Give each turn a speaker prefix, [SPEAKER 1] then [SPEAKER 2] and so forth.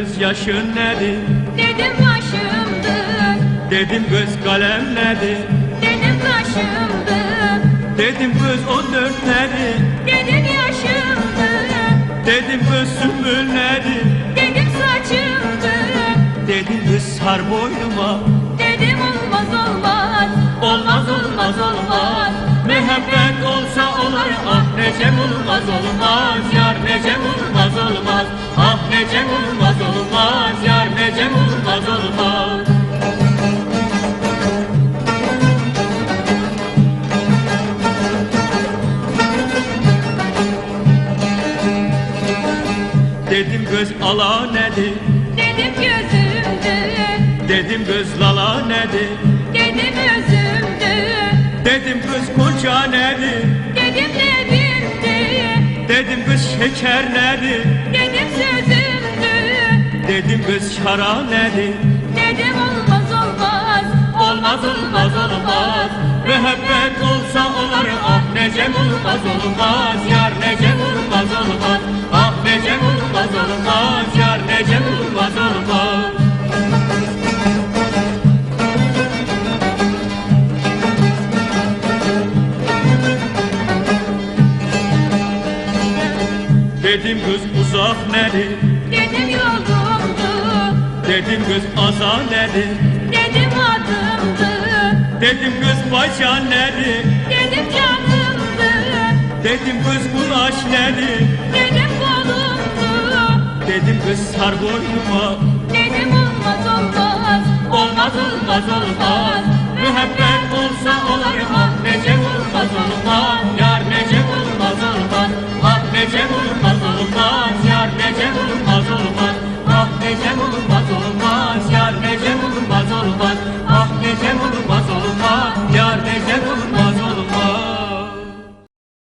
[SPEAKER 1] kaşın nedir?
[SPEAKER 2] Dedim başımdır,
[SPEAKER 1] Dedim göz kalem nedir?
[SPEAKER 2] dedim kaşımdır,
[SPEAKER 1] Dedim göz on dört nedir?
[SPEAKER 2] dedim yaşımdır,
[SPEAKER 1] Dedim göz sümbül nedir?
[SPEAKER 2] dedim saçımdır,
[SPEAKER 1] Dedim göz sar boynuma
[SPEAKER 2] dedim olmaz olmaz,
[SPEAKER 1] Olmaz olmaz olmaz Mehabbet olsa olur ah necem olmaz olmaz Yar necem olmaz Necem olmaz olmaz Yar necem olmaz olmaz Dedim göz ala nedir?
[SPEAKER 2] dedim gözümdür,
[SPEAKER 1] Dedim göz lala nedir?
[SPEAKER 2] dedim özümdür,
[SPEAKER 1] Dedim göz koca nedir?
[SPEAKER 2] dedim nedimdir,
[SPEAKER 1] Dedim göz şeker nedir?
[SPEAKER 2] Dedim sözümdür,
[SPEAKER 1] Dedim göz şara nedir?
[SPEAKER 2] dedim olmaz olmaz,
[SPEAKER 1] Olmaz olmaz olmaz. Müebbet olsa olur Ah necem olmaz olmaz. Yar necem olmaz olmaz. Ah necem olmaz olmaz. Yar necem olmaz olmaz. Dedim göz uzak nedir?
[SPEAKER 2] dedim yolumdur,
[SPEAKER 1] Dedim göz aza nedir?
[SPEAKER 2] dedim adımdır,
[SPEAKER 1] Dedim göz baca nedir?
[SPEAKER 2] dedim canımdır,
[SPEAKER 1] Dedim göz bulaş nedir?
[SPEAKER 2] dedim kolumdur,
[SPEAKER 1] Dedim göz sar boynuma
[SPEAKER 2] dedim olmaz olmaz,
[SPEAKER 1] Olmaz olmaz olmaz Müebbet One.